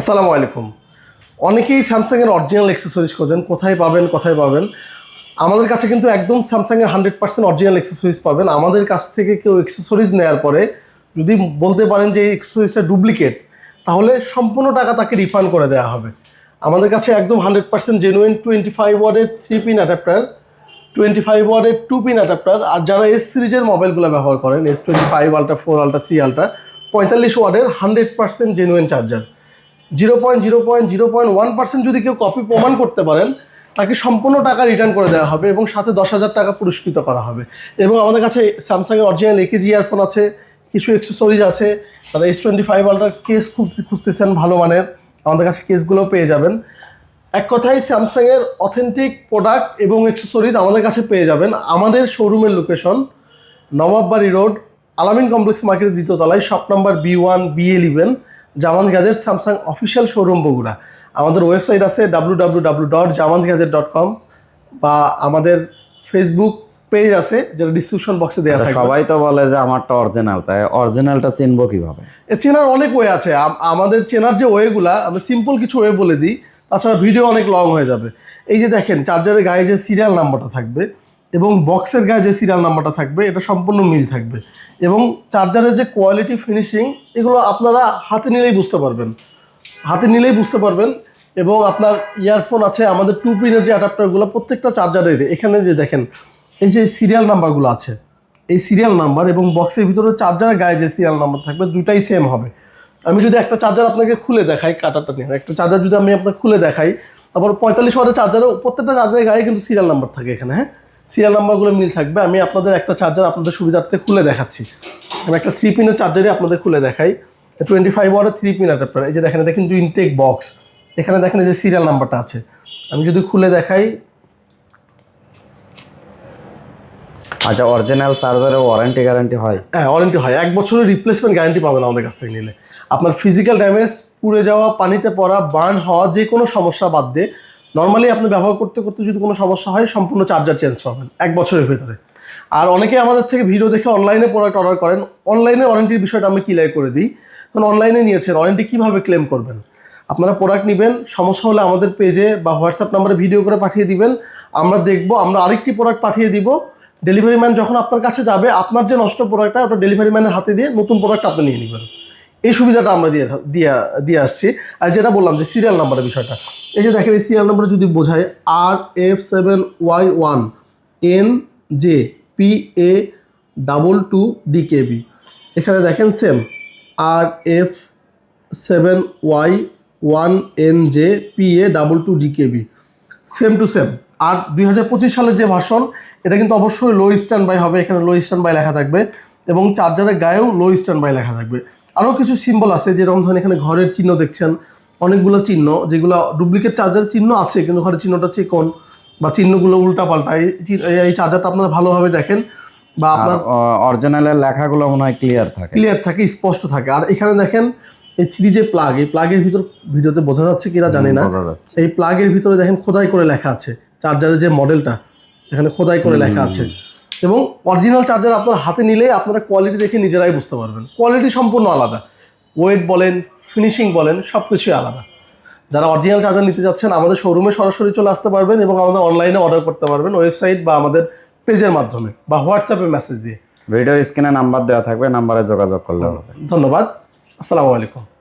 আসসালামু আলাইকুম। অনেকেই স্যামসাংয়ের অরিজিনাল অ্যাক্সেসরিজ খোঁজেন, কোথায় পাবেন কোথায় পাবেন। আমাদের কাছে কিন্তু একদম স্যামসাংয়ের হান্ড্রেড পার্সেন্ট অরিজিনাল অ্যাক্সেসরিজ পাবেন। আমাদের কাছ থেকে কেউ অ্যাক্সেসরিজ নেওয়ার পরে যদি বলতে পারেন যে এই অ্যাক্সেসরিজটা ডুপ্লিকেট তাহলে সম্পূর্ণ টাকা তাকে রিফান্ড করে দেওয়া হবে। আমাদের কাছে একদম hundred percent genuine twenty five ওয়ার্ডের three pin adapter twenty five ওয়ার্ডের টু পিন অ্যাডাপ্টার আর যারা এস সিরিজের মোবাইলগুলো ব্যবহার করেন S twenty five ultra four ultra three ultra পঁয়তাল্লিশ ওয়ার্ডের hundred percent genuine charger zero point zero point zero point one percent যদি কেউ কপি প্রমাণ করতে পারেন, তাকে সম্পূর্ণ টাকা রিটার্ন করে দেওয়া হবে এবং সাথে দশ হাজার টাকা পুরস্কৃত করা হবে। এবং আমাদের কাছে স্যামসাংয়ের অরিজিনাল একেজি ইয়ারফোন আছে, কিছু এক্সেসরিজ আছে, তারা এস টোয়েন্টি ফাইভ আলট্রার কেস খুঁজতে, খুঁজতেছেন ভালো মানের, আমাদের কাছে কেসগুলো পেয়ে যাবেন। এক কথায় স্যামসাংয়ের অথেন্টিক প্রোডাক্ট এবং এক্সেসরিজ আমাদের কাছে পেয়ে যাবেন। আমাদের শোরুমের location Nawabbari road Al-Amin complex মার্কেটের দ্বিতীয় তলায় shop number B one B eleven Zaman gadget Samsung official showroom Bogura. আমাদের ওয়েবসাইট আছে W W W dot Zaman gadget dot com বা আমাদের ফেসবুক পেজ আছে যেটা ডিসক্রিপশন বক্সে দেওয়া থাকবে। সবাই তো বলে যে আমারটা অরিজিনাল তাই অরিজিনালটা চিনবো কীভাবে? এ চেনার অনেক ওয়ে আছে। আমাদের চেনার যে ওয়েগুলা আমি সিম্পল কিছু ওয়ে বলে দিই তাছাড়া ভিডিও অনেক লং হয়ে যাবে। এই যে দেখেন চার্জারের গায়ে যে সিরিয়াল নাম্বারটা থাকবে এবং বক্সের গায়ে যে সিরিয়াল নাম্বারটা থাকবে, এটা সম্পূর্ণ মিল থাকবে। এবং চার্জারের যে কোয়ালিটি ফিনিশিং এগুলো আপনারা হাতে নিলেই বুঝতে পারবেন। হাতে নিলেই বুঝতে পারবেন এবং আপনার ইয়ারফোন আছে, আমাদের টু পিনের যে অ্যাডাপ্টারগুলো প্রত্যেকটা চার্জারের এখানে যে দেখেন, এই যে সিরিয়াল নাম্বারগুলো আছে, এই সিরিয়াল নাম্বার এবং বক্সের ভিতরে চার্জারের গায়ে যে সিরিয়াল নাম্বার থাকবে দুটাই সেম হবে। আমি যদি একটা চার্জার আপনাকে খুলে দেখাই কাটারটা নিয়ে, একটা চার্জার যদি আমি আপনাকে খুলে দেখাই, তারপর পঁয়তাল্লিশ ওয়াটের চার্জারে প্রত্যেকটা চার্জারের গায়ে কিন্তু সিরিয়াল নাম্বার থাকে এখানে হ্যাঁ? সিরিয়াল নাম্বারগুলো মিল থাকবে। আমি আপনাদের একটা চার্জার আপনাদের সুবিধার্থে খুলে দেখাচ্ছি। আমি একটা থ্রি পিনের চার্জারই আপনাদের খুলে দেখাই। টোয়েন্টি ফাইভ ওয়াটের থ্রি পিন অ্যাডাপ্টার এই যে দেখেন এটা কিন্তু ইনটেক বক্স এখানে দেখেন এই যে সিরিয়াল নাম্বারটা আছে। আমি যদি খুলে দেখাই আচ্ছা অরিজিনাল চার্জারে ওয়ারেন্টি গ্যারান্টি হয়? হ্যাঁ ওয়ারেন্টি হয়। এক বছরের রিপ্লেসমেন্ট গ্যারান্টি পাবেন আমাদের কাছ থেকে নিলে। আপনার ফিজিক্যাল ড্যামেজ পুড়ে যাওয়া পানিতে পড়া বার্ন হওয়া যে কোনো সমস্যা বাদ দিয়ে নর্মালি আপনি ব্যবহার করতে করতে যদি কোনো সমস্যা হয়, সম্পূর্ণ চার্জার চেঞ্জ পাবেন, এক বছরের ভেতরে। আর অনেকে আমাদের থেকে ভিডিও দেখে অনলাইনে প্রোডাক্ট অর্ডার করেন অনলাইনে ওয়ারেন্টির বিষয়টা আমি ক্লিয়ার করে দিই। কারণ অনলাইনে নিয়েছেন ওয়ারেন্টি কীভাবে ক্লেম করবেন? আপনারা প্রোডাক্ট নেবেন, সমস্যা হলে আমাদের পেজে বা হোয়াটসঅ্যাপ নাম্বারে ভিডিও করে পাঠিয়ে দিবেন। আমরা দেখব, আমরা আরেকটি প্রোডাক্ট পাঠিয়ে দিব। ডেলিভারি ম্যান যখন আপনার কাছে যাবে, আপনার যে নষ্ট প্রোডাক্টটা ওটা ডেলিভারি ম্যানের হাতে দিয়ে নতুন প্রোডাক্ট আপনি নিয়ে নেবেন। এই সুবিধাটা আমরা দিয়ে দিয়ে দিয়ে আসছি। আর যেটা বললাম যে সিরিয়াল নাম্বারের বিষয়টা, এই যে দেখেন এই সিরিয়াল নাম্বার যদি বোঝায় R F seven Y one N J P A double two DKB এখানে দেখেন same R F seven Y one N J P A double two DKB same to same আর দুই হাজার পঁচিশ সালের যে ভাষণ এটা কিন্তু অবশ্যই লো স্ট্যান্ড বাই হবে, এখানে লো স্ট্যান্ড বাই লেখা থাকবে। এবং চার্জারের গায়েও লো স্ট্যান্ড বাই লেখা থাকবে। আরও কিছু সিম্বল আছে যেরকম ধরেন এখানে ঘরের চিহ্ন দেখছেন। অনেকগুলো চিহ্ন যেগুলো ডুপ্লিকেট চার্জারের চিহ্ন আছে কিন্তু ঘরের চিহ্নটা চিকন বা চিহ্নগুলো উল্টা পাল্টা এই চার্জারটা আপনারা ভালোভাবে দেখেন বা আপনার অরিজিনালের লেখাগুলো মনে হয় ক্লিয়ার থাকে। ক্লিয়ার থাকে স্পষ্ট থাকে। আর এখানে দেখেন এই থ্রি যে প্লাগ এই প্লাগের ভিতর ভিডিওতে বোঝা যাচ্ছে কিনা জানি না। এই প্লাগের ভিতরে দেখেন খোদাই করে লেখা আছে। চার্জারের যে মডেলটা এখানে খোদাই করে লেখা আছে। এবং অরিজিনাল চার্জার আপনার হাতে নিলে আপনারা কোয়ালিটি দেখে নিজেরাই বুঝতে পারবেন। কোয়ালিটি সম্পূর্ণ আলাদা। ওয়েট বলেন ফিনিশিং বলেন সব কিছুই আলাদা। যারা অরিজিনাল চার্জার নিতে যাচ্ছেন আমাদের শোরুমে সরাসরি চলে আসতে পারবেন এবং আমাদের অনলাইনে অর্ডার করতে পারবেন ওয়েবসাইট বা আমাদের পেজের মাধ্যমে বা হোয়াটসঅ্যাপে মেসেজ দিয়ে। ভিডিওর স্ক্রিনে নাম্বার দেওয়া থাকবে নাম্বারে যোগাযোগ করলে হবে। ধন্যবাদ। আসসালামু আলাইকুম।